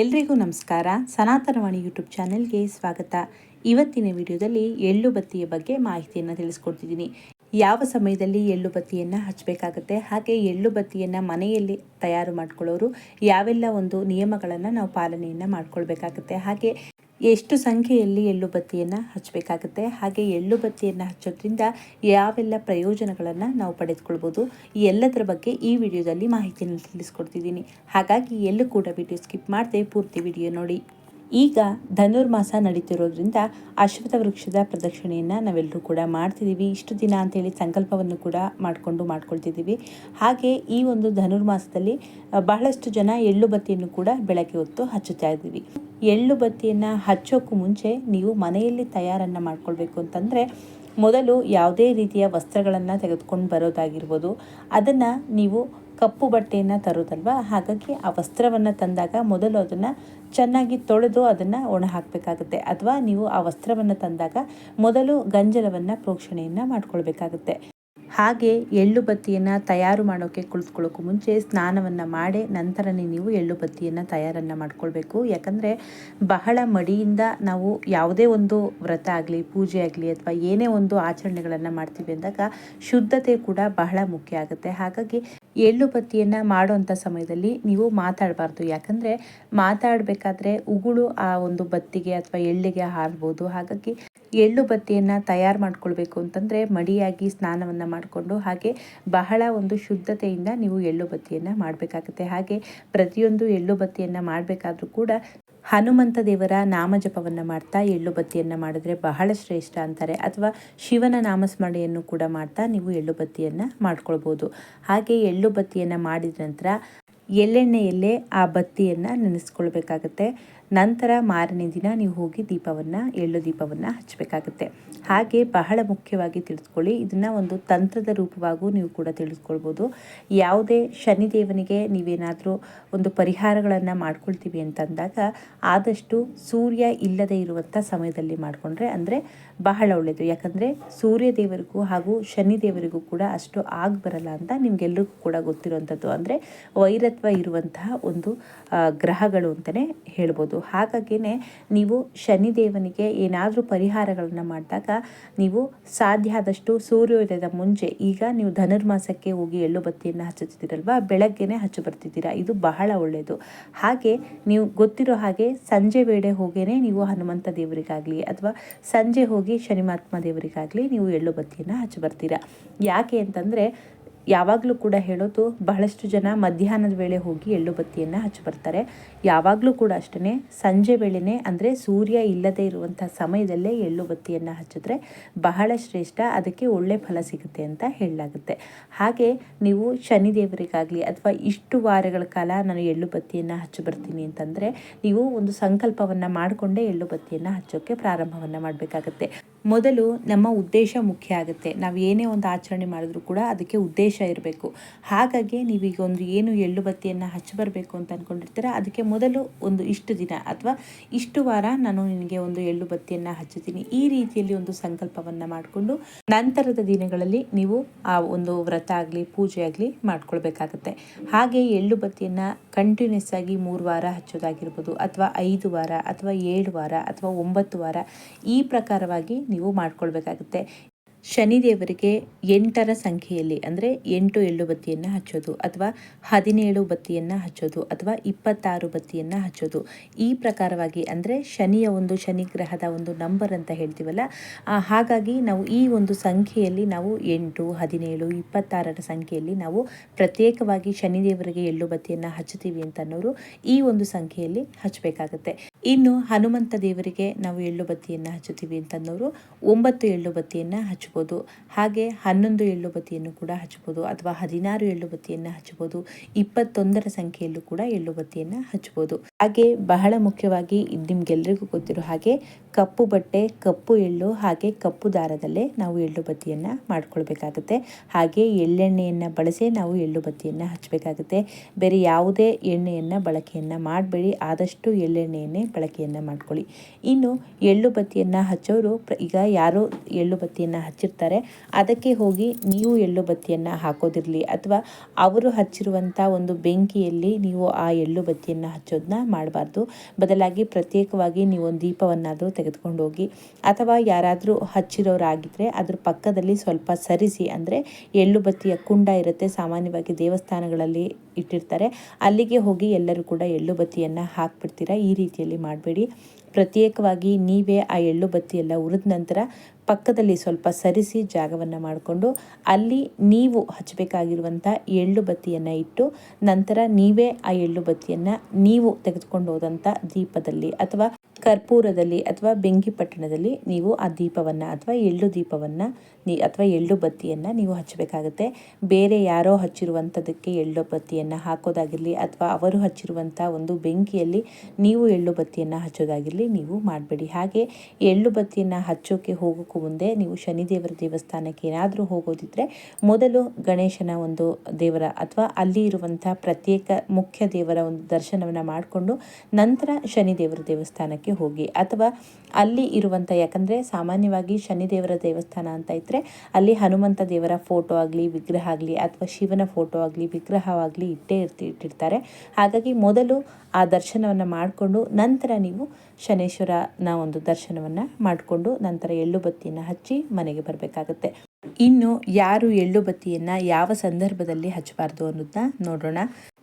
ಎಲ್ರಿಗೂ ನಮಸ್ಕಾರ. ಸನಾತನವಾಣಿ ಯೂಟ್ಯೂಬ್ ಚಾನೆಲ್ಗೆ ಸ್ವಾಗತ. ಇವತ್ತಿನ ವಿಡಿಯೋದಲ್ಲಿ ಎಳ್ಳು ಬತ್ತಿಯ ಬಗ್ಗೆ ಮಾಹಿತಿಯನ್ನು ತಿಳಿಸ್ಕೊಡ್ತಿದ್ದೀನಿ. ಯಾವ ಸಮಯದಲ್ಲಿ ಎಳ್ಳು ಬತ್ತಿಯನ್ನು ಹಚ್ಚಬೇಕಾಗುತ್ತೆ ಹಾಗೆ ಎಳ್ಳು ಬತ್ತಿಯನ್ನು ಮನೆಯಲ್ಲಿ ತಯಾರು ಮಾಡ್ಕೊಳ್ಳೋರು ಯಾವೆಲ್ಲ ಒಂದು ನಿಯಮಗಳನ್ನು ನಾವು ಪಾಲನೆಯನ್ನು ಮಾಡ್ಕೊಳ್ಬೇಕಾಗುತ್ತೆ, ಹಾಗೆ ಎಷ್ಟು ಸಂಖ್ಯೆಯಲ್ಲಿ ಎಳ್ಳು ಬತ್ತಿಯನ್ನು ಹಚ್ಚಬೇಕಾಗುತ್ತೆ? ಹಾಗೆ ಎಳ್ಳು ಬತ್ತಿಯನ್ನು ಹಚ್ಚೋದ್ರಿಂದ ಯಾವೆಲ್ಲ ಪ್ರಯೋಜನಗಳನ್ನು ನಾವು ಪಡೆದುಕೊಳ್ಬೋದು? ಈ ಎಲ್ಲದರ ಬಗ್ಗೆ ಈ ವಿಡಿಯೋದಲ್ಲಿ ಮಾಹಿತಿಯನ್ನು ತಿಳಿಸ್ಕೊಡ್ತಿದ್ದೀನಿ. ಹಾಗಾಗಿ ಎಲ್ಲೂ ಕೂಡ ವಿಡಿಯೋ ಸ್ಕಿಪ್ ಮಾಡದೆ ಪೂರ್ತಿ ವಿಡಿಯೋ ನೋಡಿ. ಈಗ ಧನುರ್ಮಾಸ ನಡೀತಿರೋದ್ರಿಂದ ಅಶ್ವಥ ವೃಕ್ಷದ ಪ್ರದಕ್ಷಿಣೆಯನ್ನು ನಾವೆಲ್ಲರೂ ಕೂಡ ಮಾಡ್ತಿದ್ದೀವಿ ಇಷ್ಟು ದಿನ ಅಂತೇಳಿ ಸಂಕಲ್ಪವನ್ನು ಕೂಡ ಮಾಡಿಕೊಂಡು ಮಾಡ್ಕೊಳ್ತಿದ್ದೀವಿ ಹಾಗೆ ಈ ಒಂದು ಧನುರ್ಮಾಸದಲ್ಲಿ ಬಹಳಷ್ಟು ಜನ ಎಳ್ಳು ಬತ್ತಿಯನ್ನು ಕೂಡ ಬೆಳಗ್ಗೆ ಹೊತ್ತು ಹಚ್ಚುತ್ತಾ ಇದ್ದೀವಿ. ಎಳ್ಳು ಬತ್ತಿಯನ್ನು ಹಚ್ಚೋಕ್ಕೂ ಮುಂಚೆ ನೀವು ಮನೆಯಲ್ಲಿ ತಯಾರನ್ನು ಮಾಡ್ಕೊಳ್ಬೇಕು ಅಂತಂದರೆ, ಮೊದಲು ಯಾವುದೇ ರೀತಿಯ ವಸ್ತ್ರಗಳನ್ನು ತೆಗೆದುಕೊಂಡು ಬರೋದಾಗಿರ್ಬೋದು. ಅದನ್ನು ನೀವು ಕಪ್ಪು ಬಟ್ಟೆಯನ್ನು ತರೋದಲ್ವ? ಹಾಗಾಗಿ ಆ ವಸ್ತ್ರವನ್ನು ತಂದಾಗ ಮೊದಲು ಅದನ್ನು ಚೆನ್ನಾಗಿ ತೊಳೆದು ಅದನ್ನು ಒಣ ಹಾಕಬೇಕಾಗುತ್ತೆ. ಅಥವಾ ನೀವು ಆ ವಸ್ತ್ರವನ್ನು ತಂದಾಗ ಮೊದಲು ಗಂಜಲವನ್ನು ಪ್ರೋಕ್ಷಣೆಯನ್ನು ಮಾಡ್ಕೊಳ್ಬೇಕಾಗುತ್ತೆ. ಹಾಗೆ ಎಳ್ಳು ಬತ್ತಿಯನ್ನು ತಯಾರು ಮಾಡೋಕ್ಕೆ ಕುಳಿತುಕೊಳ್ಳೋಕ್ಕೂ ಮುಂಚೆ ಸ್ನಾನವನ್ನು ಮಾಡಿ ನಂತರನೇ ನೀವು ಎಳ್ಳು ಬತ್ತಿಯನ್ನು ತಯಾರನ್ನು ಮಾಡ್ಕೊಳ್ಬೇಕು. ಯಾಕಂದರೆ ಬಹಳ ಮಡಿಯಿಂದ ನಾವು ಯಾವುದೇ ಒಂದು ವ್ರತ ಆಗಲಿ, ಪೂಜೆ ಆಗಲಿ ಅಥವಾ ಏನೇ ಒಂದು ಆಚರಣೆಗಳನ್ನು ಮಾಡ್ತೀವಿ ಅಂದಾಗ ಶುದ್ಧತೆ ಕೂಡ ಬಹಳ ಮುಖ್ಯ ಆಗುತ್ತೆ. ಹಾಗಾಗಿ ಎಳ್ಳು ಬತ್ತಿಯನ್ನು ಮಾಡುವಂಥ ಸಮಯದಲ್ಲಿ ನೀವು ಮಾತಾಡಬಾರ್ದು. ಯಾಕಂದರೆ ಮಾತಾಡಬೇಕಾದ್ರೆ ಉಗುಳು ಆ ಒಂದು ಬತ್ತಿಗೆ ಅಥವಾ ಎಳ್ಳಿಗೆ ಹಾರ್ಬೋದು. ಹಾಗಾಗಿ ಎಳ್ಳು ಬತ್ತಿಯನ್ನು ತಯಾರು ಮಾಡ್ಕೊಳ್ಬೇಕು ಅಂತಂದರೆ ಮಡಿಯಾಗಿ ಸ್ನಾನವನ್ನು ಮಾಡಿಕೊಂಡು ಹಾಗೆ ಬಹಳ ಒಂದು ಶುದ್ಧತೆಯಿಂದ ನೀವು ಎಳ್ಳು ಬತ್ತಿಯನ್ನು ಮಾಡಬೇಕಾಗುತ್ತೆ. ಹಾಗೆ ಪ್ರತಿಯೊಂದು ಎಳ್ಳು ಬತ್ತಿಯನ್ನು ಮಾಡಬೇಕಾದ್ರೂ ಕೂಡ ಹನುಮಂತ ದೇವರ ನಾಮಜಪವನ್ನು ಮಾಡ್ತಾ ಎಳ್ಳು ಬತ್ತಿಯನ್ನು ಮಾಡಿದ್ರೆ ಬಹಳ ಶ್ರೇಷ್ಠ ಅಂತಾರೆ. ಅಥವಾ ಶಿವನ ನಾಮಸ್ಮರಣೆಯನ್ನು ಕೂಡ ಮಾಡ್ತಾ ನೀವು ಎಳ್ಳು ಬತ್ತಿಯನ್ನು ಮಾಡ್ಕೊಳ್ಬೋದು. ಹಾಗೆ ಎಳ್ಳು ಬತ್ತಿಯನ್ನು ಮಾಡಿದ ನಂತರ ಎಳ್ಳೆಣ್ಣೆಯಲ್ಲೇ ಆ ಬತ್ತಿಯನ್ನು ನೆನೆಸ್ಕೊಳ್ಬೇಕಾಗತ್ತೆ. ನಂತರ ಮಾರನೇ ದಿನ ನೀವು ಹೋಗಿ ದೀಪವನ್ನು, ಎಳ್ಳು ದೀಪವನ್ನು ಹಚ್ಚಬೇಕಾಗುತ್ತೆ. ಹಾಗೆ ಬಹಳ ಮುಖ್ಯವಾಗಿ ತಿಳಿದುಕೊಳ್ಳಿ, ಇದನ್ನು ಒಂದು ತಂತ್ರದ ರೂಪವಾಗೂ ನೀವು ಕೂಡ ತಿಳಿದುಕೊಳ್ಬೋದು. ಯಾವುದೇ ಶನಿದೇವನಿಗೆ ನೀವೇನಾದರೂ ಒಂದು ಪರಿಹಾರಗಳನ್ನು ಮಾಡ್ಕೊಳ್ತೀವಿ ಅಂತಂದಾಗ ಆದಷ್ಟು ಸೂರ್ಯ ಇಲ್ಲದೆ ಇರುವಂಥ ಸಮಯದಲ್ಲಿ ಮಾಡಿಕೊಂಡ್ರೆ ಅಂದರೆ ಬಹಳ ಒಳ್ಳೆಯದು ಯಾಕಂದರೆ ಸೂರ್ಯ ದೇವರಿಗೂ ಹಾಗೂ ಶನಿ ದೇವರಿಗೂ ಕೂಡ ಅಷ್ಟು ಆಗ ಬರಲ್ಲ ಅಂತ ನಿಮಗೆಲ್ಲರಿಗೂ ಕೂಡ ಗೊತ್ತಿರುವಂಥದ್ದು ಅಂದರೆ ವೈರತ್ವ ಇರುವಂತಹ ಒಂದು ಗ್ರಹಗಳು ಅಂತಲೇ ಹೇಳ್ಬೋದು. ಹಾಗಾಗಿನೇ ನೀವು ಶನಿದೇವನಿಗೆ ಏನಾದರೂ ಪರಿಹಾರಗಳನ್ನು ಮಾಡಿದಾಗ ನೀವು ಸಾಧ್ಯ ಆದಷ್ಟು ಸೂರ್ಯೋದಯದ ಮುಂಚೆ ಈಗ ನೀವು ಧನುರ್ಮಾಸಕ್ಕೆ ಹೋಗಿ ಎಳ್ಳು ಬತ್ತಿಯನ್ನು ಹಚ್ಚುತ್ತಿದ್ದೀರಲ್ವ? ಬೆಳಗ್ಗೆನೇ ಹಚ್ಚು ಬರ್ತಿದ್ದೀರಾ? ಇದು ಬಹಳ ಒಳ್ಳೆಯದು ಹಾಗೆ ನೀವು ಗೊತ್ತಿರೋ ಹಾಗೆ ಸಂಜೆ ವೇಳೆ ಹೋಗೇನೆ ನೀವು ಹನುಮಂತ ದೇವರಿಗಾಗಲಿ ಅಥವಾ ಸಂಜೆ ಹೋಗಿ ಶನಿಮಾತ್ಮ ದೇವರಿಗಾಗಲಿ ನೀವು ಎಳ್ಳು ಬತ್ತಿಯನ್ನು ಹಚ್ಚಿ ಬರ್ತೀರಾ? ಯಾಕೆ ಅಂತಂದರೆ ಯಾವಾಗಲೂ ಕೂಡ ಹೇಳೋದು ಬಹಳಷ್ಟು ಜನ ಮಧ್ಯಾಹ್ನದ ವೇಳೆ ಹೋಗಿ ಎಳ್ಳು ಬತ್ತಿಯನ್ನು ಹಚ್ಚಿ ಬರ್ತಾರೆ. ಯಾವಾಗಲೂ ಕೂಡ ಅಷ್ಟೇ ಸಂಜೆ ವೇಳೆನೇ ಅಂದರೆ ಸೂರ್ಯ ಇಲ್ಲದೇ ಇರುವಂಥ ಸಮಯದಲ್ಲೇ ಎಳ್ಳು ಬತ್ತಿಯನ್ನು ಹಚ್ಚಿದ್ರೆ ಬಹಳ ಶ್ರೇಷ್ಠ, ಅದಕ್ಕೆ ಒಳ್ಳೆ ಫಲ ಸಿಗುತ್ತೆ ಅಂತ ಹೇಳಲಾಗುತ್ತೆ. ಹಾಗೆ ನೀವು ಶನಿದೇವರಿಗಾಗಲಿ ಅಥವಾ ಇಷ್ಟು ವಾರಗಳ ಕಾಲ ನಾನು ಎಳ್ಳು ಬತ್ತಿಯನ್ನು ಹಚ್ಚಿ ಬರ್ತೀನಿ ಅಂತಂದರೆ ನೀವು ಒಂದು ಸಂಕಲ್ಪವನ್ನು ಮಾಡಿಕೊಂಡೇ ಎಳ್ಳು ಬತ್ತಿಯನ್ನು ಹಚ್ಚೋಕ್ಕೆ ಪ್ರಾರಂಭವನ್ನು ಮಾಡಬೇಕಾಗತ್ತೆ. ಮೊದಲು ನಮ್ಮ ಉದ್ದೇಶ ಮುಖ್ಯ ಆಗುತ್ತೆ. ನಾವು ಏನೇ ಒಂದು ಆಚರಣೆ ಮಾಡಿದ್ರು ಕೂಡ ಅದಕ್ಕೆ ಉದ್ದೇಶ ಇರಬೇಕು. ಹಾಗಾಗಿ ನೀವೀಗ ಒಂದು ಏನು ಎಳ್ಳು ಬತ್ತಿಯನ್ನು ಹಚ್ಚಿ ಬರಬೇಕು ಅಂತ ಅಂದ್ಕೊಂಡಿರ್ತೀರ ಅದಕ್ಕೆ ಮೊದಲು ಒಂದು ಇಷ್ಟು ದಿನ ಅಥವಾ ಇಷ್ಟು ವಾರ ನಾನು ನಿನಗೆ ಒಂದು ಎಳ್ಳು ಬತ್ತಿಯನ್ನು ಹಚ್ಚುತ್ತೀನಿ. ಈ ರೀತಿಯಲ್ಲಿ ಒಂದು ಸಂಕಲ್ಪವನ್ನು ಮಾಡಿಕೊಂಡು ನಂತರದ ದಿನಗಳಲ್ಲಿ ನೀವು ಆ ಒಂದು ವ್ರತ ಆಗಲಿ, ಪೂಜೆ ಆಗಲಿ ಮಾಡ್ಕೊಳ್ಬೇಕಾಗತ್ತೆ. ಹಾಗೆ ಎಳ್ಳು ಬತ್ತಿಯನ್ನು ಕಂಟಿನ್ಯೂಸ್ ಆಗಿ ಮೂರು ವಾರ ಹಚ್ಚೋದಾಗಿರ್ಬೋದು, ಅಥವಾ ಐದು ವಾರ, ಅಥವಾ ಏಳು ವಾರ, ಅಥವಾ ಒಂಬತ್ತು ವಾರ ಈ ಪ್ರಕಾರವಾಗಿ ನೀವು ಮಾಡ್ಕೊಳ್ಬೇಕಾಗುತ್ತೆ. ಶನಿದೇವರಿಗೆ ಎಂಟರ ಸಂಖ್ಯೆಯಲ್ಲಿ, ಅಂದರೆ ಎಂಟು ಎಳ್ಳು ಬತ್ತಿಯನ್ನು ಹಚ್ಚೋದು, ಅಥವಾ ಹದಿನೇಳು ಬತ್ತಿಯನ್ನು ಹಚ್ಚೋದು, ಅಥವಾ ಇಪ್ಪತ್ತಾರು ಬತ್ತಿಯನ್ನು ಹಚ್ಚೋದು. ಈ ಪ್ರಕಾರವಾಗಿ, ಅಂದರೆ ಶನಿಯ ಒಂದು ಶನಿ ಗ್ರಹದ ಒಂದು ನಂಬರ್ ಅಂತ ಹೇಳ್ತೀವಲ್ಲ ಹಾಗಾಗಿ ನಾವು ಈ ಒಂದು ಸಂಖ್ಯೆಯಲ್ಲಿ ನಾವು ಎಂಟು, ಹದಿನೇಳು, ಇಪ್ಪತ್ತಾರರ ಸಂಖ್ಯೆಯಲ್ಲಿ ನಾವು ಪ್ರತ್ಯೇಕವಾಗಿ ಶನಿದೇವರಿಗೆ ಎಳ್ಳು ಬತ್ತಿಯನ್ನು ಹಚ್ಚುತ್ತೀವಿ ಅಂತ ಅನ್ನೋರು ಈ ಒಂದು ಸಂಖ್ಯೆಯಲ್ಲಿ ಹಚ್ಚಬೇಕಾಗತ್ತೆ. ಇನ್ನು ಹನುಮಂತ ದೇವರಿಗೆ ನಾವು ಎಳ್ಳು ಬತ್ತಿಯನ್ನು ಹಚ್ಚುತ್ತೀವಿ ಅಂತಂದವರು ಒಂಬತ್ತು ಎಳ್ಳು ಬತ್ತಿಯನ್ನು ಹಚ್ಬೋದು ಹಾಗೆ ಹನ್ನೊಂದು ಎಳ್ಳು ಬತ್ತಿಯನ್ನು ಕೂಡ ಹಚ್ಬೋದು ಅಥವಾ ಹದಿನಾರು ಎಳ್ಳು ಬತ್ತಿಯನ್ನು ಹಚ್ಬೋದು ಇಪ್ಪತ್ತೊಂದರ ಸಂಖ್ಯೆಯಲ್ಲೂ ಕೂಡ ಎಳ್ಳು ಬತ್ತಿಯನ್ನು ಹಚ್ಬೋದು ಹಾಗೆ ಬಹಳ ಮುಖ್ಯವಾಗಿ ನಿಮ್ಗೆಲ್ಲರಿಗೂ ಗೊತ್ತಿರೋ ಹಾಗೆ ಕಪ್ಪು ಬಟ್ಟೆ, ಕಪ್ಪು ಎಳ್ಳು ಹಾಗೆ ಕಪ್ಪು ದಾರದಲ್ಲೇ ನಾವು ಎಳ್ಳು ಬತ್ತಿಯನ್ನು ಮಾಡ್ಕೊಳ್ಬೇಕಾಗುತ್ತೆ. ಹಾಗೆ ಎಳ್ಳೆಣ್ಣೆಯನ್ನು ಬಳಸೇ ನಾವು ಎಳ್ಳು ಬತ್ತಿಯನ್ನು ಹಚ್ಚಬೇಕಾಗುತ್ತೆ. ಬೇರೆ ಯಾವುದೇ ಎಣ್ಣೆಯನ್ನು ಬಳಕೆಯನ್ನು ಮಾಡಬೇಡಿ. ಆದಷ್ಟು ಎಳ್ಳೆಣ್ಣೆಯನ್ನೇ ಬಳಕೆಯನ್ನು ಮಾಡ್ಕೊಳ್ಳಿ. ಇನ್ನು ಎಳ್ಳು ಬತ್ತಿಯನ್ನು ಹಚ್ಚೋರು, ಈಗ ಯಾರೋ ಎಳ್ಳು ಬತ್ತಿಯನ್ನು ಹಚ್ಚಿರ್ತಾರೆ, ಅದಕ್ಕೆ ಹೋಗಿ ನೀವು ಎಳ್ಳು ಬತ್ತಿಯನ್ನು ಹಾಕೋದಿರಲಿ. ಅಥವಾ ಅವರು ಹಚ್ಚಿರುವಂಥ ಒಂದು ಬೆಂಕಿಯಲ್ಲಿ ನೀವು ಆ ಎಳ್ಳು ಬತ್ತಿಯನ್ನು ಹಚ್ಚೋದನ್ನ ಮಾಡಬಾರ್ದು. ಬದಲಾಗಿ ಪ್ರತ್ಯೇಕವಾಗಿ ನೀವು ಒಂದು ದೀಪವನ್ನಾದರೂ ತೆಗೆದುಕೊಂಡು ಹೋಗಿ ಅಥವಾ ಯಾರಾದರೂ ಹಚ್ಚಿರೋರಾಗಿದ್ದರೆ ಅದ್ರ ಪಕ್ಕದಲ್ಲಿ ಸ್ವಲ್ಪ ಸರಿಸಿ, ಅಂದರೆ ಎಳ್ಳು ಬತ್ತಿಯ ಕುಂಡ ಇರುತ್ತೆ, ಸಾಮಾನ್ಯವಾಗಿ ದೇವಸ್ಥಾನಗಳಲ್ಲಿ ಇಟ್ಟಿರ್ತಾರೆ, ಅಲ್ಲಿಗೆ ಹೋಗಿ ಎಲ್ಲರೂ ಕೂಡ ಎಳ್ಳು ಬತ್ತಿಯನ್ನು ಹಾಕ್ಬಿಡ್ತೀರಾ? ಈ ರೀತಿಯಲ್ಲಿ ಮಾಡಬೇಡಿ. ಪ್ರತ್ಯೇಕವಾಗಿ ನೀವೇ ಆ ಎಳ್ಳು ಬತ್ತಿ ಎಲ್ಲ ಉರಿದ ನಂತರ ಪಕ್ಕದಲ್ಲಿ ಸ್ವಲ್ಪ ಸರಿಸಿ ಜಾಗವನ್ನು ಮಾಡಿಕೊಂಡು ಅಲ್ಲಿ ನೀವು ಹಚ್ಚಬೇಕಾಗಿರುವಂಥ ಎಳ್ಳು ಬತ್ತಿಯನ್ನು ಇಟ್ಟು ನಂತರ ನೀವೇ ಆ ಎಳ್ಳು ಬತ್ತಿಯನ್ನು ನೀವು ತೆಗೆದುಕೊಂಡು ಹೋದಂಥ ದೀಪದಲ್ಲಿ ಅಥವಾ ಕರ್ಪೂರದಲ್ಲಿ ಅಥವಾ ಬೆಂಕಿ ಪಟ್ಟಣದಲ್ಲಿ ನೀವು ಆ ದೀಪವನ್ನು ಅಥವಾ ಎಳ್ಳು ದೀಪವನ್ನು ನೀ ಅಥವಾ ಎಳ್ಳು ಬತ್ತಿಯನ್ನು ನೀವು ಹಚ್ಚಬೇಕಾಗುತ್ತೆ. ಬೇರೆ ಯಾರೋ ಹಚ್ಚಿರುವಂಥದ್ದಕ್ಕೆ ಎಳ್ಳು ಬತ್ತಿಯನ್ನು ಹಾಕೋದಾಗಿರಲಿ ಅಥವಾ ಅವರು ಹಚ್ಚಿರುವಂಥ ಒಂದು ಬೆಂಕಿಯಲ್ಲಿ ನೀವು ಎಳ್ಳು ಬತ್ತಿಯನ್ನು ಹಚ್ಚೋದಾಗಿರಲಿ ನೀವು ಮಾಡಬೇಡಿ. ಹಾಗೆ ಎಳ್ಳು ಬತ್ತಿಯನ್ನು ಹಚ್ಚೋಕ್ಕೆ ಹೋಗೋಕ್ಕೂ ಮುಂದೆ ನೀವು ಶನಿದೇವರ ದೇವಸ್ಥಾನಕ್ಕೆ ಏನಾದರೂ ಹೋಗೋದಿದ್ದರೆ ಮೊದಲು ಗಣೇಶನ ಒಂದು ದೇವರ ಅಥವಾ ಅಲ್ಲಿ ಇರುವಂಥ ಪ್ರತ್ಯೇಕ ಮುಖ್ಯ ದೇವರ ಒಂದು ದರ್ಶನವನ್ನು ಮಾಡಿಕೊಂಡು ನಂತರ ಶನಿದೇವರ ದೇವಸ್ಥಾನಕ್ಕೆ ಹೋಗಿ ಅಥವಾ ಅಲ್ಲಿ ಇರುವಂಥ ಯಾಕಂದರೆ ಸಾಮಾನ್ಯವಾಗಿ ಶನಿದೇವರ ದೇವಸ್ಥಾನ ಅಂತ ಇದ್ದರೆ ಅಲ್ಲಿ ಹನುಮಂತ ದೇವರ ಫೋಟೋ ಆಗಲಿ, ವಿಗ್ರಹ ಆಗಲಿ ಅಥವಾ ಶಿವನ ಫೋಟೋ ಆಗಲಿ, ವಿಗ್ರಹವಾಗಲಿ ಇಟ್ಟೇ ಇರ್ತಿ, ಇಟ್ಟಿರ್ತಾರೆ. ಹಾಗಾಗಿ ಮೊದಲು ಆ ದರ್ಶನವನ್ನು ಮಾಡಿಕೊಂಡು ನಂತರ ನೀವು ಶನೇಶ್ವರನ ಒಂದು ದರ್ಶನವನ್ನು ಮಾಡಿಕೊಂಡು ನಂತರ ಎಳ್ಳು ಬತ್ತಿಯನ್ನು ಹಚ್ಚಿ ಮನೆಗೆ ಬರಬೇಕಾಗತ್ತೆ. ಇನ್ನು ಯಾರು ಎಳ್ಳು ಬತ್ತಿಯನ್ನು ಯಾವ ಸಂದರ್ಭದಲ್ಲಿ ಹಚ್ಚಬಾರ್ದು ಅನ್ನೋದನ್ನ ನೋಡೋಣ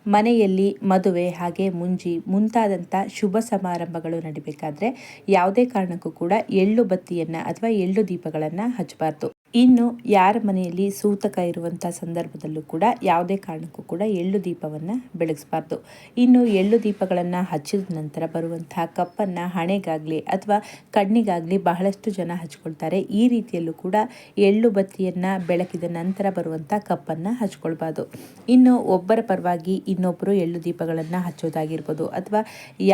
ಮನೆಯಲ್ಲಿ ಮದುವೆ ಹಾಗೆ ಮುಂಜಿ ಮುಂತಾದಂಥ ಶುಭ ಸಮಾರಂಭಗಳು ನಡಿಬೇಕಾದ್ರೆ ಯಾವುದೇ ಕಾರಣಕ್ಕೂ ಕೂಡ ಎಳ್ಳು ಬತ್ತಿಯನ್ನು ಅಥವಾ ಎಳ್ಳು ದೀಪಗಳನ್ನು ಹಚ್ಚಬಾರ್ದು. ಇನ್ನು ಯಾರ ಮನೆಯಲ್ಲಿ ಸೂತಕ ಇರುವಂಥ ಸಂದರ್ಭದಲ್ಲೂ ಕೂಡ ಯಾವುದೇ ಕಾರಣಕ್ಕೂ ಕೂಡ ಎಳ್ಳು ದೀಪವನ್ನು ಬೆಳಗಿಸಬಾರ್ದು. ಇನ್ನು ಎಳ್ಳು ದೀಪಗಳನ್ನು ಹಚ್ಚಿದ ನಂತರ ಬರುವಂತಹ ಕಪ್ಪನ್ನು ಹಣೆಗಾಗಲಿ ಅಥವಾ ಕಣ್ಣಿಗಾಗಲಿ ಬಹಳಷ್ಟು ಜನ ಹಚ್ಕೊಳ್ತಾರೆ. ಈ ರೀತಿಯಲ್ಲೂ ಕೂಡ ಎಳ್ಳು ಬತ್ತಿಯನ್ನು ಬೆಳಕಿದ ನಂತರ ಬರುವಂಥ ಕಪ್ಪನ್ನು ಹಚ್ಕೊಳ್ಬಾರ್ದು. ಇನ್ನು ಒಬ್ಬರ ಪರವಾಗಿ ಇನ್ನೊಬ್ಬರು ಎಳ್ಳು ದೀಪಗಳನ್ನು ಹಚ್ಚೋದಾಗಿರ್ಬೋದು ಅಥವಾ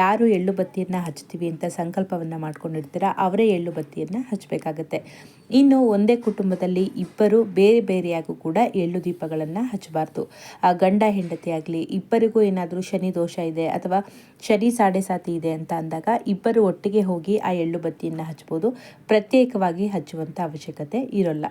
ಯಾರು ಎಳ್ಳು ಬತ್ತಿಯನ್ನು ಹಚ್ತೀವಿ ಅಂತ ಸಂಕಲ್ಪವನ್ನು ಮಾಡ್ಕೊಂಡಿರ್ತೀರ, ಅವರೇ ಎಳ್ಳು ಬತ್ತಿಯನ್ನು ಹಚ್ಚಬೇಕಾಗತ್ತೆ. ಇನ್ನು ಒಂದೇ ಕುಟುಂಬದಲ್ಲಿ ಇಬ್ಬರು ಬೇರೆ ಬೇರೆಯಾಗೂ ಕೂಡ ಎಳ್ಳು ದೀಪಗಳನ್ನು ಹಚ್ಚಬಾರ್ದು. ಆ ಗಂಡ ಹೆಂಡತಿ ಆಗಲಿ, ಇಬ್ಬರಿಗೂ ಏನಾದರೂ ಶನಿ ದೋಷ ಇದೆ ಅಥವಾ ಶನಿ ಸಾಡೆ ಸಾತಿ ಇದೆ ಅಂತ ಅಂದಾಗ ಇಬ್ಬರು ಒಟ್ಟಿಗೆ ಹೋಗಿ ಆ ಎಳ್ಳು ಬತ್ತಿಯನ್ನು ಹಚ್ಬೋದು. ಪ್ರತ್ಯೇಕವಾಗಿ ಹಚ್ಚುವಂಥ ಅವಶ್ಯಕತೆ ಇರೋಲ್ಲ.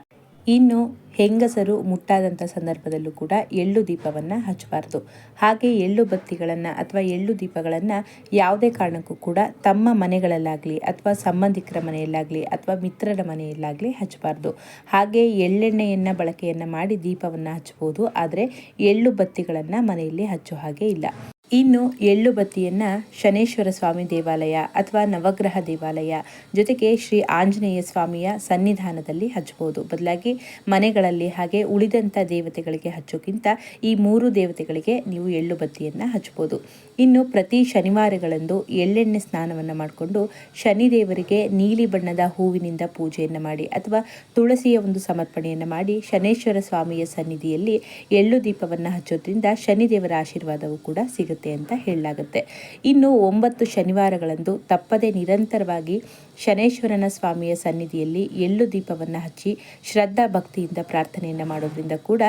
ಇನ್ನು ಹೆಂಗಸರು ಮುಟ್ಟಾದಂಥ ಸಂದರ್ಭದಲ್ಲೂ ಕೂಡ ಎಳ್ಳು ದೀಪವನ್ನು ಹಚ್ಚಬಾರ್ದು. ಹಾಗೆ ಎಳ್ಳು ಬತ್ತಿಗಳನ್ನು ಅಥವಾ ಎಳ್ಳು ದೀಪಗಳನ್ನು ಯಾವುದೇ ಕಾರಣಕ್ಕೂ ಕೂಡ ತಮ್ಮ ಮನೆಗಳಲ್ಲಾಗಲಿ ಅಥವಾ ಸಂಬಂಧಿಕರ ಮನೆಯಲ್ಲಾಗಲಿ ಅಥವಾ ಮಿತ್ರರ ಮನೆಯಲ್ಲಾಗಲಿ ಹಚ್ಚಬಾರ್ದು. ಹಾಗೆ ಎಳ್ಳೆಣ್ಣೆಯನ್ನು ಬಳಕೆಯನ್ನು ಮಾಡಿ ದೀಪವನ್ನು ಹಚ್ಬೋದು ಆದರೆ ಎಳ್ಳು ಬತ್ತಿಗಳನ್ನು ಮನೆಯಲ್ಲಿ ಹಚ್ಚೋ ಹಾಗೆ ಇಲ್ಲ. ಇನ್ನು ಎಳ್ಳು ಬತ್ತಿಯನ್ನು ಶನೇಶ್ವರ ಸ್ವಾಮಿ ದೇವಾಲಯ ಅಥವಾ ನವಗ್ರಹ ದೇವಾಲಯ ಜೊತೆಗೆ ಶ್ರೀ ಆಂಜನೇಯ ಸ್ವಾಮಿಯ ಸನ್ನಿಧಾನದಲ್ಲಿ ಹಚ್ಚಬಹುದು. ಬದಲಾಗಿ ಮನೆಗಳಲ್ಲಿ ಹಾಗೆ ಉಳಿದಂಥ ದೇವತೆಗಳಿಗೆ ಹಚ್ಚೋಕ್ಕಿಂತ ಈ ಮೂರು ದೇವತೆಗಳಿಗೆ ನೀವು ಎಳ್ಳು ಬತ್ತಿಯನ್ನು ಹಚ್ಬೋದು ಇನ್ನು ಪ್ರತಿ ಶನಿವಾರಗಳಂದು ಎಳ್ಳೆಣ್ಣೆ ಸ್ನಾನವನ್ನು ಮಾಡಿಕೊಂಡು ಶನಿದೇವರಿಗೆ ನೀಲಿ ಬಣ್ಣದ ಹೂವಿನಿಂದ ಪೂಜೆಯನ್ನು ಮಾಡಿ ಅಥವಾ ತುಳಸಿಯ ಒಂದು ಸಮರ್ಪಣೆಯನ್ನು ಮಾಡಿ ಶನೇಶ್ವರ ಸ್ವಾಮಿಯ ಸನ್ನಿಧಿಯಲ್ಲಿ ಎಳ್ಳು ದೀಪವನ್ನು ಹಚ್ಚೋದ್ರಿಂದ ಶನಿದೇವರ ಆಶೀರ್ವಾದವು ಕೂಡ ಸಿಗುತ್ತೆ. ಅಂತ ಹೇಳಲಾಗುತ್ತೆ. ಇನ್ನು ಒಂಬತ್ತು ಶನಿವಾರಗಳಂದು ತಪ್ಪದೆ ನಿರಂತರವಾಗಿ ಶನೇಶ್ವರನ ಸ್ವಾಮಿಯ ಸನ್ನಿಧಿಯಲ್ಲಿ ಎಳ್ಳು ದೀಪವನ್ನು ಹಚ್ಚಿ ಶ್ರದ್ಧಾ ಭಕ್ತಿಯಿಂದ ಪ್ರಾರ್ಥನೆಯನ್ನು ಮಾಡೋದ್ರಿಂದ ಕೂಡ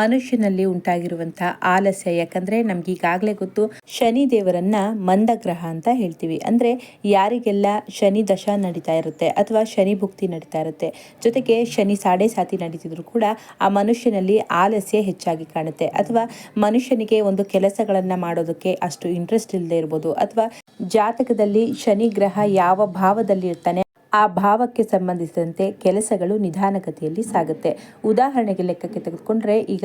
ಮನುಷ್ಯನಲ್ಲಿ ಉಂಟಾಗಿರುವಂತಹ ಆಲಸ್ಯ. ಯಾಕಂದ್ರೆ ನಮ್ಗೆ ಈಗಾಗಲೇ ಗೊತ್ತು, ಶನಿ ದೇವರನ್ನ ಮಂದಗ್ರಹ ಅಂತ ಹೇಳ್ತೀವಿ. ಅಂದ್ರೆ ಯಾರಿಗೆಲ್ಲ ಶನಿ ದಶ ನಡೀತಾ ಇರುತ್ತೆ ಅಥವಾ ಶನಿ ಭುಕ್ತಿ ನಡೀತಾ ಇರುತ್ತೆ, ಜೊತೆಗೆ ಶನಿ ಸಾಡೆ ಸಾತಿ ನಡೀತಿದ್ರು ಕೂಡ ಆ ಮನುಷ್ಯನಲ್ಲಿ ಆಲಸ್ಯ ಹೆಚ್ಚಾಗಿ ಕಾಣುತ್ತೆ. ಅಥವಾ ಮನುಷ್ಯನಿಗೆ ಒಂದು ಕೆಲಸಗಳನ್ನು ಮಾಡೋದಕ್ಕೆ ಅಷ್ಟು ಇಂಟ್ರೆಸ್ಟ್ ಇಲ್ಲದೆ ಇರ್ಬೋದು. ಅಥವಾ ಜಾತಕದಲ್ಲಿ ಶನಿ ಗ್ರಹ ಯಾವ ಭಾವದಲ್ಲಿ también ಆ ಭಾವಕ್ಕೆ ಸಂಬಂಧಿಸಿದಂತೆ ಕೆಲಸಗಳು ನಿಧಾನಗತಿಯಲ್ಲಿ ಸಾಗುತ್ತೆ. ಉದಾಹರಣೆಗೆ ಲೆಕ್ಕಕ್ಕೆ ತೆಗೆದುಕೊಂಡ್ರೆ, ಈಗ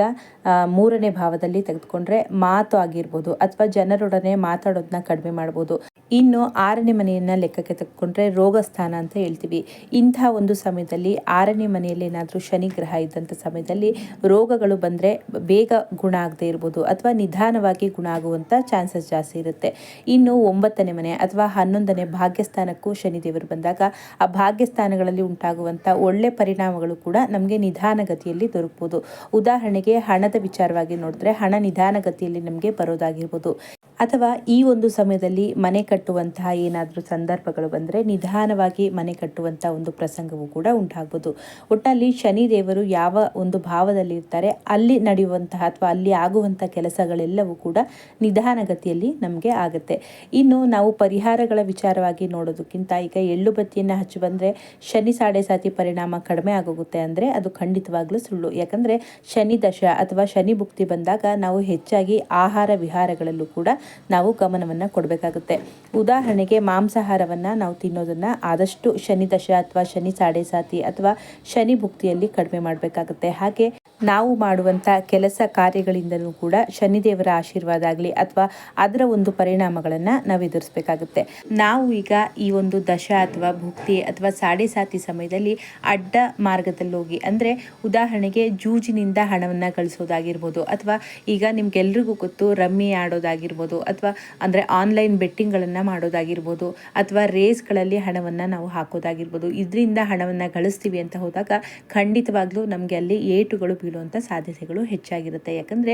ಮೂರನೇ ಭಾವದಲ್ಲಿ ತೆಗೆದುಕೊಂಡ್ರೆ ಮಾತು ಆಗಿರ್ಬೋದು ಅಥವಾ ಜನರೊಡನೆ ಮಾತಾಡೋದನ್ನ ಕಡಿಮೆ ಮಾಡ್ಬೋದು. ಇನ್ನು ಆರನೇ ಮನೆಯನ್ನ ಲೆಕ್ಕಕ್ಕೆ ತೆಗೆದುಕೊಂಡ್ರೆ ರೋಗ ಸ್ಥಾನ ಅಂತ ಹೇಳ್ತೀವಿ. ಇಂಥ ಒಂದು ಸಮಯದಲ್ಲಿ ಆರನೇ ಮನೆಯಲ್ಲಿ ಏನಾದರೂ ಶನಿ ಗ್ರಹ ಇದ್ದಂಥ ಸಮಯದಲ್ಲಿ ರೋಗಗಳು ಬಂದರೆ ಬೇಗ ಗುಣ ಆಗದೆ ಇರ್ಬೋದು ಅಥವಾ ನಿಧಾನವಾಗಿ ಗುಣ ಆಗುವಂಥ ಚಾನ್ಸಸ್ ಜಾಸ್ತಿ ಇರುತ್ತೆ. ಇನ್ನು ಒಂಬತ್ತನೇ ಮನೆ ಅಥವಾ ಹನ್ನೊಂದನೇ ಭಾಗ್ಯಸ್ಥಾನಕ್ಕೂ ಶನಿದೇವರು ಬಂದಾಗ ಆ ಭಾಗ್ಯಸ್ಥಾನಗಳಲ್ಲಿ ಉಂಟಾಗುವಂಥ ಒಳ್ಳೆ ಪರಿಣಾಮಗಳು ಕೂಡ ನಮಗೆ ನಿಧಾನಗತಿಯಲ್ಲಿ ದೊರಕಬಹುದು ಉದಾಹರಣೆಗೆ ಹಣದ ವಿಚಾರವಾಗಿ ನೋಡಿದ್ರೆ ಹಣ ನಿಧಾನಗತಿಯಲ್ಲಿ ನಮಗೆ ಬರೋದಾಗಿರ್ಬೋದು. ಅಥವಾ ಈ ಒಂದು ಸಮಯದಲ್ಲಿ ಮನೆ ಕಟ್ಟುವಂತಹ ಏನಾದರೂ ಸಂದರ್ಭಗಳು ಬಂದರೆ ನಿಧಾನವಾಗಿ ಮನೆ ಕಟ್ಟುವಂಥ ಒಂದು ಪ್ರಸಂಗವೂ ಕೂಡ ಉಂಟಾಗ್ಬೋದು. ಒಟ್ಟಲ್ಲಿ ಶನಿ ದೇವರು ಯಾವ ಒಂದು ಭಾವದಲ್ಲಿ ಇರ್ತಾರೆ ಅಲ್ಲಿ ನಡೆಯುವಂತಹ ಅಥವಾ ಅಲ್ಲಿ ಆಗುವಂಥ ಕೆಲಸಗಳೆಲ್ಲವೂ ಕೂಡ ನಿಧಾನಗತಿಯಲ್ಲಿ ನಮಗೆ ಆಗುತ್ತೆ. ಇನ್ನು ನಾವು ಪರಿಹಾರಗಳ ವಿಚಾರವಾಗಿ ನೋಡೋದಕ್ಕಿಂತ ಈಗ ಎಳ್ಳು ಬತ್ತಿಯನ್ನು ಹಚ್ಚಿ ಬಂದರೆ ಶನಿ ಸಾಡೆ ಸಾತಿ ಪರಿಣಾಮ ಕಡಿಮೆ ಆಗೋಗುತ್ತೆ ಅಂದರೆ ಅದು ಖಂಡಿತವಾಗ್ಲೂ ಸುಳ್ಳು. ಯಾಕಂದರೆ ಶನಿ ದಶ ಅಥವಾ ಶನಿ ಭುಕ್ತಿ ಬಂದಾಗ ನಾವು ಹೆಚ್ಚಾಗಿ ಆಹಾರ ವಿಹಾರಗಳಲ್ಲೂ ಕೂಡ ನಾವು ಗಮನವನ್ನು ಕೊಡಬೇಕಾಗುತ್ತೆ. ಉದಾಹರಣೆಗೆ ಮಾಂಸಾಹಾರವನ್ನು ನಾವು ತಿನ್ನೋದನ್ನು ಆದಷ್ಟು ಶನಿ ದಶ ಅಥವಾ ಶನಿ ಸಾಡೆ ಸಾತಿ ಅಥವಾ ಶನಿ ಭುಕ್ತಿಯಲ್ಲಿ ಕಡಿಮೆ ಮಾಡಬೇಕಾಗುತ್ತೆ. ಹಾಗೆ ನಾವು ಮಾಡುವಂಥ ಕೆಲಸ ಕಾರ್ಯಗಳಿಂದಲೂ ಕೂಡ ಶನಿದೇವರ ಆಶೀರ್ವಾದ ಆಗಲಿ ಅಥವಾ ಅದರ ಒಂದು ಪರಿಣಾಮಗಳನ್ನು ನಾವು ಎದುರಿಸಬೇಕಾಗುತ್ತೆ. ನಾವು ಈಗ ಈ ಒಂದು ದಶ ಅಥವಾ ಭುಕ್ತಿ ಅಥವಾ ಸಾಡೆ ಸಾತಿ ಸಮಯದಲ್ಲಿ ಅಡ್ಡ ಮಾರ್ಗದಲ್ಲಿ ಹೋಗಿ, ಅಂದರೆ ಉದಾಹರಣೆಗೆ ಜೂಜಿನಿಂದ ಹಣವನ್ನು ಗಳಿಸೋದಾಗಿರ್ಬೋದು ಅಥವಾ ಈಗ ನಿಮ್ಗೆಲ್ರಿಗೂ ಗೊತ್ತು ರಮ್ಮಿ ಆಡೋದಾಗಿರ್ಬೋದು, ಅಥವಾ ಅಂದರೆ ಆನ್ಲೈನ್ ಬೆಟ್ಟಿಂಗ್ಗಳನ್ನು ಮಾಡೋದಾಗಿರ್ಬೋದು, ಅಥವಾ ರೇಸ್ಗಳಲ್ಲಿ ಹಣವನ್ನು ನಾವು ಹಾಕೋದಾಗಿರ್ಬೋದು, ಇದರಿಂದ ಹಣವನ್ನು ಗಳಿಸ್ತೀವಿ ಅಂತ ಹೋದಾಗ ಖಂಡಿತವಾಗ್ಲೂ ನಮಗೆ ಅಲ್ಲಿ ಏಟುಗಳು ಬೀಳುವಂಥ ಸಾಧ್ಯತೆಗಳು ಹೆಚ್ಚಾಗಿರುತ್ತೆ. ಯಾಕಂದರೆ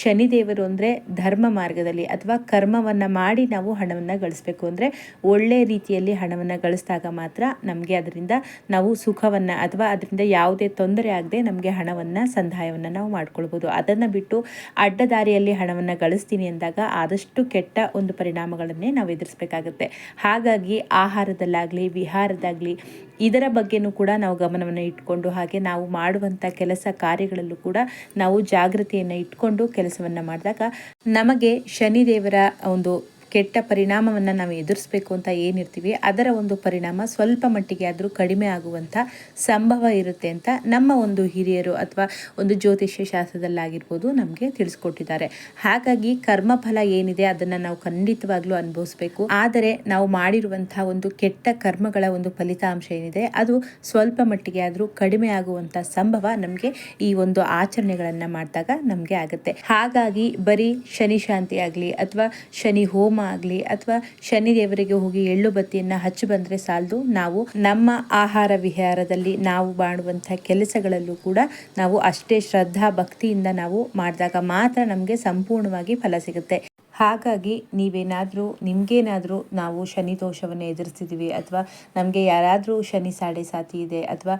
ಶನಿದೇವರು ಅಂದರೆ ಧರ್ಮ ಮಾರ್ಗದಲ್ಲಿ ಅಥವಾ ಕರ್ಮವನ್ನು ಮಾಡಿ ನಾವು ಹಣವನ್ನು ಗಳಿಸ್ಬೇಕು. ಅಂದರೆ ಒಳ್ಳೆಯ ರೀತಿಯಲ್ಲಿ ಹಣವನ್ನು ಗಳಿಸಿದಾಗ ಮಾತ್ರ ನಮಗೆ ಅದರಿಂದ ನಾವು ಸುಖವನ್ನು ಅಥವಾ ಅದರಿಂದ ಯಾವುದೇ ತೊಂದರೆ ಆಗದೆ ನಮಗೆ ಹಣವನ್ನು, ಸಂದಾಯವನ್ನು ನಾವು ಮಾಡ್ಕೊಳ್ಬೋದು. ಅದನ್ನು ಬಿಟ್ಟು ಅಡ್ಡದಾರಿಯಲ್ಲಿ ಹಣವನ್ನು ಗಳಿಸ್ತೀನಿ ಅಂದಾಗ ಆದಷ್ಟು ಕೆಟ್ಟ ಒಂದು ಪರಿಣಾಮಗಳನ್ನೇ ನಾವು ಎದುರಿಸಬೇಕಾಗುತ್ತೆ. ಹಾಗಾಗಿ ಆಹಾರದಲ್ಲಾಗಲಿ, ವಿಹಾರದಾಗಲಿ ಇದರ ಬಗ್ಗೆನೂ ಕೂಡ ನಾವು ಗಮನವನ್ನು ಇಟ್ಕೊಂಡು ಹಾಗೆ ನಾವು ಮಾಡುವಂಥ ಕೆಲಸ ಕಾರ್ಯಗಳಲ್ಲೂ ಕೂಡ ನಾವು ಜಾಗೃತಿಯನ್ನು ಇಟ್ಕೊಂಡು ಕೆಲಸವನ್ನು ಮಾಡಿದಾಗ ನಮಗೆ ಶನಿದೇವರ ಒಂದು ಕೆಟ್ಟ ಪರಿಣಾಮವನ್ನು ನಾವು ಎದುರಿಸಬೇಕು ಅಂತ ಏನಿರ್ತೀವಿ, ಅದರ ಒಂದು ಪರಿಣಾಮ ಸ್ವಲ್ಪ ಮಟ್ಟಿಗೆ ಆದರೂ ಕಡಿಮೆ ಆಗುವಂಥ ಸಂಭವ ಇರುತ್ತೆ ಅಂತ ನಮ್ಮ ಒಂದು ಹಿರಿಯರು ಅಥವಾ ಒಂದು ಜ್ಯೋತಿಷ್ಯ ಶಾಸ್ತ್ರದಲ್ಲಾಗಿರ್ಬೋದು ನಮಗೆ ತಿಳಿಸ್ಕೊಟ್ಟಿದ್ದಾರೆ. ಹಾಗಾಗಿ ಕರ್ಮಫಲ ಏನಿದೆ ಅದನ್ನು ನಾವು ಖಂಡಿತವಾಗ್ಲೂ ಅನುಭವಿಸ್ಬೇಕು. ಆದರೆ ನಾವು ಮಾಡಿರುವಂತಹ ಒಂದು ಕೆಟ್ಟ ಕರ್ಮಗಳ ಒಂದು ಫಲಿತಾಂಶ ಏನಿದೆ, ಅದು ಸ್ವಲ್ಪ ಮಟ್ಟಿಗೆ ಆದರೂ ಕಡಿಮೆ ಆಗುವಂಥ ಸಂಭವ ನಮಗೆ ಈ ಒಂದು ಆಚರಣೆಗಳನ್ನು ಮಾಡಿದಾಗ ನಮಗೆ ಆಗುತ್ತೆ. ಹಾಗಾಗಿ ಬರೀ ಶನಿ ಶಾಂತಿ ಆಗಲಿ ಅಥವಾ ಶನಿ ಹೋಮ ಆಗಲಿ ಅಥವಾ ಶನಿ ದೇವರಿಗೆ ಹೋಗಿ ಎಳ್ಳು ಬತ್ತಿಯನ್ನು ಹಚ್ಚಿ ಬಂದರೆ ಸಾಲದು. ನಾವು ನಮ್ಮ ಆಹಾರ ವಿಹಾರದಲ್ಲಿ ನಾವು ಮಾಡುವಂಥ ಕೆಲಸಗಳಲ್ಲೂ ಕೂಡ ನಾವು ಅಷ್ಟೇ ಶ್ರದ್ಧಾ ಭಕ್ತಿಯಿಂದ ನಾವು ಮಾಡಿದಾಗ ಮಾತ್ರ ನಮಗೆ ಸಂಪೂರ್ಣವಾಗಿ ಫಲ ಸಿಗುತ್ತೆ. ಹಾಗಾಗಿ ನೀವೇನಾದರೂ, ನಿಮಗೇನಾದರೂ ನಾವು ಶನಿ ದೋಷವನ್ನು ಎದುರಿಸಿದ್ದೀವಿ ಅಥವಾ ನಮಗೆ ಯಾರಾದರೂ ಶನಿ ಸಾಡೆ ಸಾತಿ ಇದೆ ಅಥವಾ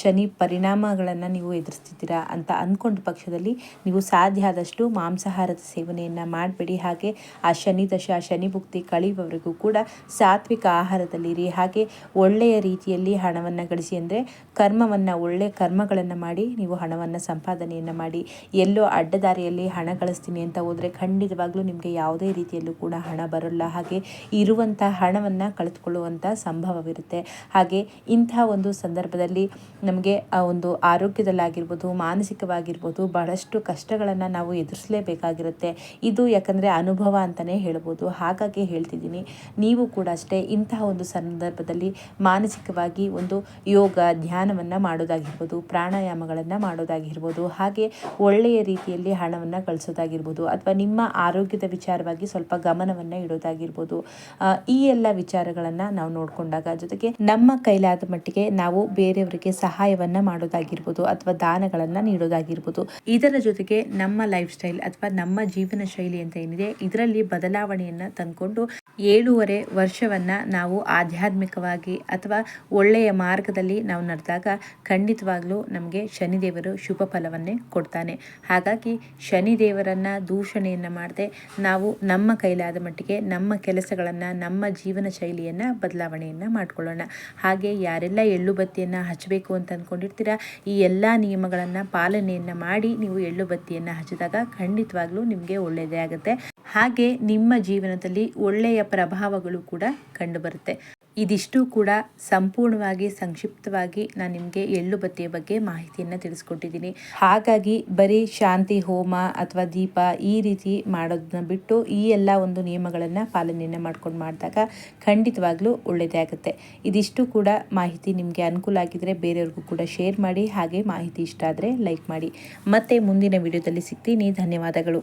ಶನಿ ಪರಿಣಾಮಗಳನ್ನು ನೀವು ಎದುರಿಸ್ತಿದ್ದೀರಾ ಅಂತ ಅಂದ್ಕೊಂಡ ಪಕ್ಷದಲ್ಲಿ ನೀವು ಸಾಧ್ಯ ಆದಷ್ಟು ಮಾಂಸಾಹಾರದ ಸೇವನೆಯನ್ನು ಮಾಡಬೇಡಿ. ಹಾಗೆ ಆ ಶನಿ ದಶ ಶನಿ ಭುಕ್ತಿ ಕಳೆಯುವವರೆಗೂ ಕೂಡ ಸಾತ್ವಿಕ ಆಹಾರದಲ್ಲಿರಿ ಹಾಗೆ ಒಳ್ಳೆಯ ರೀತಿಯಲ್ಲಿ ಹಣವನ್ನು ಗಳಿಸಿ ಅಂದರೆ ಕರ್ಮವನ್ನು ಒಳ್ಳೆಯ ಕರ್ಮಗಳನ್ನು ಮಾಡಿ ನೀವು ಹಣವನ್ನು ಸಂಪಾದನೆಯನ್ನು ಮಾಡಿ. ಎಲ್ಲೋ ಅಡ್ಡದಾರಿಯಲ್ಲಿ ಹಣ ಗಳಿಸ್ತೀನಿ ಅಂತ ಹೋದರೆ ಖಂಡಿತವಾಗ್ಲೂ ನಿಮಗೆ ಯಾವುದೇ ರೀತಿಯಲ್ಲೂ ಕೂಡ ಹಣ ಬರೋಲ್ಲ. ಹಾಗೆ ಇರುವಂಥ ಹಣವನ್ನು ಕಳೆದುಕೊಳ್ಳುವಂಥ ಸಂಭವವಿರುತ್ತೆ. ಹಾಗೆ ಇಂಥ ಒಂದು ಸಂದರ್ಭದಲ್ಲಿ ನಮಗೆ, ಆ, ಒಂದು ಆರೋಗ್ಯದಲ್ಲಾಗಿರ್ಬೋದು, ಮಾನಸಿಕವಾಗಿರ್ಬೋದು ಬಹಳಷ್ಟು ಕಷ್ಟಗಳನ್ನು ನಾವು ಎದುರಿಸಲೇಬೇಕಾಗಿರುತ್ತೆ. ಇದು ಯಾಕಂದರೆ ಅನುಭವ ಅಂತಲೇ ಹೇಳ್ಬೋದು. ಹಾಗಾಗಿ ಹೇಳ್ತಿದ್ದೀನಿ, ನೀವು ಕೂಡ ಅಷ್ಟೇ ಇಂತಹ ಒಂದು ಸಂದರ್ಭದಲ್ಲಿ ಮಾನಸಿಕವಾಗಿ ಒಂದು ಯೋಗ, ಧ್ಯಾನವನ್ನು ಮಾಡೋದಾಗಿರ್ಬೋದು, ಪ್ರಾಣಾಯಾಮಗಳನ್ನು ಮಾಡೋದಾಗಿರ್ಬೋದು, ಹಾಗೆ ಒಳ್ಳೆಯ ರೀತಿಯಲ್ಲಿ ಹಣವನ್ನು ಗಳಿಸೋದಾಗಿರ್ಬೋದು ಅಥವಾ ನಿಮ್ಮ ಆರೋಗ್ಯದ ವಿಚಾರವಾಗಿ ಸ್ವಲ್ಪ ಗಮನವನ್ನ ಇಡೋದಾಗಿರ್ಬೋದು. ಈ ಎಲ್ಲ ವಿಚಾರಗಳನ್ನು ನಾವು ನೋಡಿಕೊಂಡಾಗ ಜೊತೆಗೆ ನಮ್ಮ ಕೈಲಾದ ಮಟ್ಟಿಗೆ ನಾವು ಬೇರೆಯವರಿಗೆ ಸಹಾಯವನ್ನ ಮಾಡೋದಾಗಿರ್ಬೋದು ಅಥವಾ ದಾನಗಳನ್ನ ನೀಡೋದಾಗಿರ್ಬೋದು. ಇದರ ಜೊತೆಗೆ ನಮ್ಮ ಲೈಫ್ ಸ್ಟೈಲ್ ಅಥವಾ ನಮ್ಮ ಜೀವನ ಶೈಲಿ ಅಂತ ಏನಿದೆ, ಇದರಲ್ಲಿ ಬದಲಾವಣೆಯನ್ನ ತಂದ್ಕೊಂಡು ಏಳುವರೆ ವರ್ಷವನ್ನ ನಾವು ಆಧ್ಯಾತ್ಮಿಕವಾಗಿ ಅಥವಾ ಒಳ್ಳೆಯ ಮಾರ್ಗದಲ್ಲಿ ನಾವು ನಡೆದಾಗ ಖಂಡಿತವಾಗ್ಲೂ ನಮಗೆ ಶನಿದೇವರು ಶುಭ ಫಲವನ್ನೇ ಕೊಡ್ತಾನೆ. ಹಾಗಾಗಿ ಶನಿದೇವರನ್ನ ದೂಷಣೆಯನ್ನ ಮಾಡದೆ ನಾವು ನಮ್ಮ ಕೈಲಾದ ಮಟ್ಟಿಗೆ ನಮ್ಮ ಕೆಲಸಗಳನ್ನು, ನಮ್ಮ ಜೀವನ ಶೈಲಿಯನ್ನು ಬದಲಾವಣೆಯನ್ನು ಮಾಡಿಕೊಳ್ಳೋಣ. ಹಾಗೆ ಯಾರೆಲ್ಲ ಎಳ್ಳು ಬತ್ತಿಯನ್ನು ಹಚ್ಚಬೇಕು ಅಂತ ಅಂದ್ಕೊಂಡಿರ್ತೀರಾ ಈ ಎಲ್ಲ ನಿಯಮಗಳನ್ನು ಪಾಲನೆಯನ್ನು ಮಾಡಿ ನೀವು ಎಳ್ಳು ಬತ್ತಿಯನ್ನು ಹಚ್ಚಿದಾಗ ಖಂಡಿತವಾಗ್ಲೂ ನಿಮಗೆ ಒಳ್ಳೆಯದೇ ಆಗುತ್ತೆ. ಹಾಗೆ ನಿಮ್ಮ ಜೀವನದಲ್ಲಿ ಒಳ್ಳೆಯ ಪ್ರಭಾವಗಳು ಕೂಡ ಕಂಡುಬರುತ್ತೆ. ಇದಿಷ್ಟು ಕೂಡ ಸಂಪೂರ್ಣವಾಗಿ, ಸಂಕ್ಷಿಪ್ತವಾಗಿ ನಾನು ನಿಮಗೆ ಎಳ್ಳು ಬತ್ತಿಯ ಬಗ್ಗೆ ಮಾಹಿತಿಯನ್ನು ತಿಳಿಸ್ಕೊಟ್ಟಿದ್ದೀನಿ. ಹಾಗಾಗಿ ಬರೀ ಶಾಂತಿ, ಹೋಮ ಅಥವಾ ದೀಪ ಈ ರೀತಿ ಮಾಡೋದನ್ನ ಬಿಟ್ಟು ಈ ಎಲ್ಲ ಒಂದು ನಿಯಮಗಳನ್ನು ಪಾಲನೆಯನ್ನು ಮಾಡ್ಕೊಂಡು ಮಾಡಿದಾಗ ಖಂಡಿತವಾಗ್ಲೂ ಒಳ್ಳೆಯದೇ ಆಗುತ್ತೆ. ಇದಿಷ್ಟು ಕೂಡ ಮಾಹಿತಿ ನಿಮಗೆ ಅನುಕೂಲ ಆಗಿದ್ದರೆ ಬೇರೆಯವ್ರಿಗೂ ಕೂಡ ಶೇರ್ ಮಾಡಿ, ಹಾಗೆ ಮಾಹಿತಿ ಇಷ್ಟ ಆದರೆ ಲೈಕ್ ಮಾಡಿ. ಮತ್ತೆ ಮುಂದಿನ ವಿಡಿಯೋದಲ್ಲಿ ಸಿಗ್ತೀನಿ. ಧನ್ಯವಾದಗಳು.